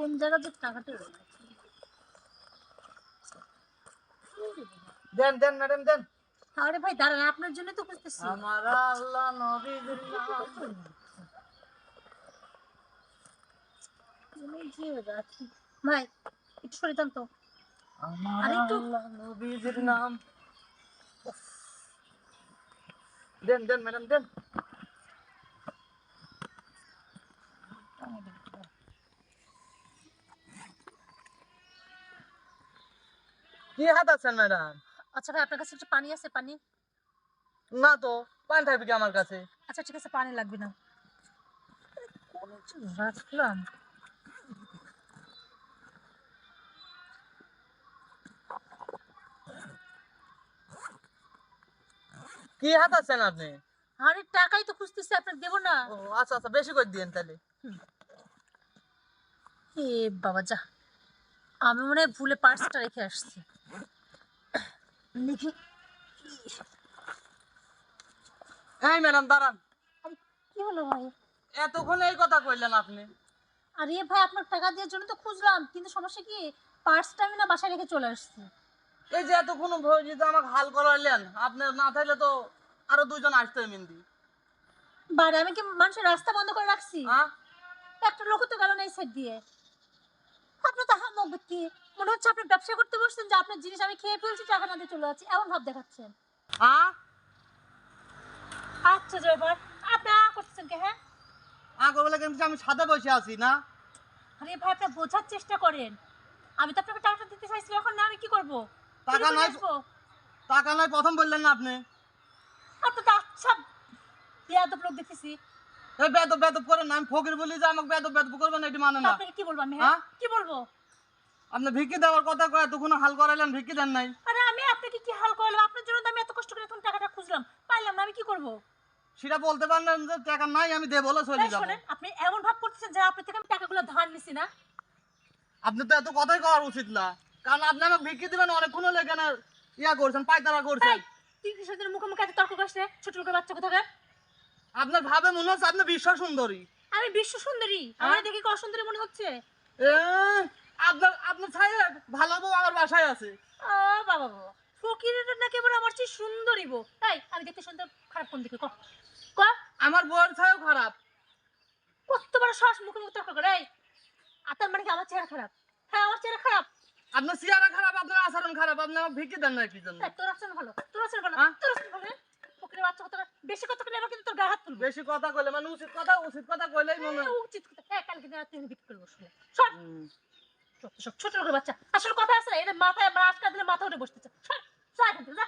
কোন জায়গা যে টাকাটা দেন দেন ম্যাডাম দেন। আরে ভাই দাঁড়ান আপনার জন্য তো খুঁজতেছি। আমার আল্লাহ নবীর নাম এই যে রাখি। ভাই একটু সরে যান তো। আমার আল্লাহ নবীর নাম। দেন দেন ম্যাডাম দেন। কি হাত আছেন ম্যাডাম? আচ্ছা ভাই আপনার কাছে একটু পানি আছে পানি? না তো পান থাকবে কি আমার কাছে? আচ্ছা ঠিক আছে পানি লাগবে না। রাখলাম কি হাত আছেন আপনি? আরে টাকাই তো খুঁজতেছি আপনাকে দেবো না। ও আচ্ছা আচ্ছা বেশি করে দিয়েন তাহলে। এ বাবা যা। আমি মনে হয় ভুলে পার্সটা রেখে আসছি। দেখি এই ম্যাডাম দাঁড়ান। কি হলো ভাই? এতক্ষণ এই কথা কইলেন আপনি। আরে ভাই আপনার টাকা দেওয়ার জন্য তো খুঁজলাম কিন্তু সমস্যা কি? পার্সটা আমি না বাসায় রেখে চলে আসছি। এই যে এতক্ষণ তো আমাকে হাল করাইলেন আপনি না থাকলে তো আরও দুজন আসতে মিন্দি বারে আমি কি মানুষের রাস্তা বন্ধ করে রাখছি? একটা লোক তো গেল না এই সাইড দিয়ে। আপনার তো হাম ব্যক্তি মনে হচ্ছে আপনি ব্যবসা করতে বসছেন যে আপনার জিনিস আমি খেয়ে ফেলছি টাকা না দিয়ে চলে যাচ্ছি। এমন ভাব দেখাচ্ছেন। হ্যাঁ আচ্ছা জয়বার আপনি আ করতেছেন কে হ্যাঁ? আগে বলে কিন্তু আমি সাথে বসে আছি না? আরে ভাই আপনি বোঝার চেষ্টা করেন। আমি তো আপনাকে টাকাটা দিতে চাইছি এখন না আমি কি করব? টাকা নাই। টাকা নয় প্রথম বললেন না আপনি। আপনি তো আচ্ছা বেয়াদব লোক দেখতেছি। এই বেদব করেন না আমি ফকির বলি যে আমাকে বেদব বেদব করবেন এটি মানে না। আপনাকে কি বলব আমি হ্যাঁ? কি বলব? আপনি ভিক্ষি দেওয়ার কথা কয় এতক্ষণ হাল করাইলেন ভিক্ষি দেন নাই। আরে আমি আপনাকে কি হাল করলাম? আপনার জন্য তো আমি এত কষ্ট করে এখন টাকাটা খুঁজলাম। পাইলাম না আমি কি করব? সেটা বলতে পারলেন যে টাকা নাই আমি দেবো বলে চলে যাব। শোনেন আপনি এমন ভাব করতেছেন যে আপনার থেকে আমি টাকাগুলো ধার নিছি না। আপনি তো এত কথাই কওয়ার উচিত না। কারণ আপনি আমাকে ভিক্ষি দিবেন অনেকক্ষণ হলে এখানে ইয়া করছেন পায়তারা করছেন। তুই কি সেদিন মুখে মুখে এত তর্ক করছে ছোট লোকের বাচ্চা কোথাকার? আপনার ভাবে মনে হচ্ছে আপনি বিশ্ব সুন্দরী আমি বিশ্ব সুন্দরী আমার দেখে কি অসুন্দরী মনে হচ্ছে? আপনার আপনার ভালো বউ আমার বাসায় আছে। ও বাবা বাবা ফকিরের নাকি এবার আমার চেয়ে সুন্দরী বউ। তাই আমি দেখতে সুন্দর খারাপ কোন দিকে? ক ক। আমার বউয়ের ছায়ও খারাপ। কত বড় শ্বাস মুখে মুখে তর্ক করে। আতার মানে কি আমার চেহারা খারাপ? হ্যাঁ আমার চেহারা খারাপ। আপনার চেহারা খারাপ আপনার আচরণ খারাপ আপনি আমার ভিক্ষি দেন না কি জন্য? তোর আচরণ ভালো তোর আচরণ ভালো হ্যাঁ? তোর আচরণ ভালো ফকিরের বাচ্চা কথা বেশি কথা বলে এবার কিন্তু তোর গায়ে হাত তুলবে। বেশি কথা কইলে মানে উচিত কথা উচিত কথা কইলেই মনে হয়। উচিত কথা। হ্যাঁ কালকে রাতে আমি বিক্রি করব শুনে। হুম। যত সব ছোট লোকের বাচ্চা আসল কথা আছে না, এদের মাথায় মাথা দিলে মাথা উঠে এখান থেকে।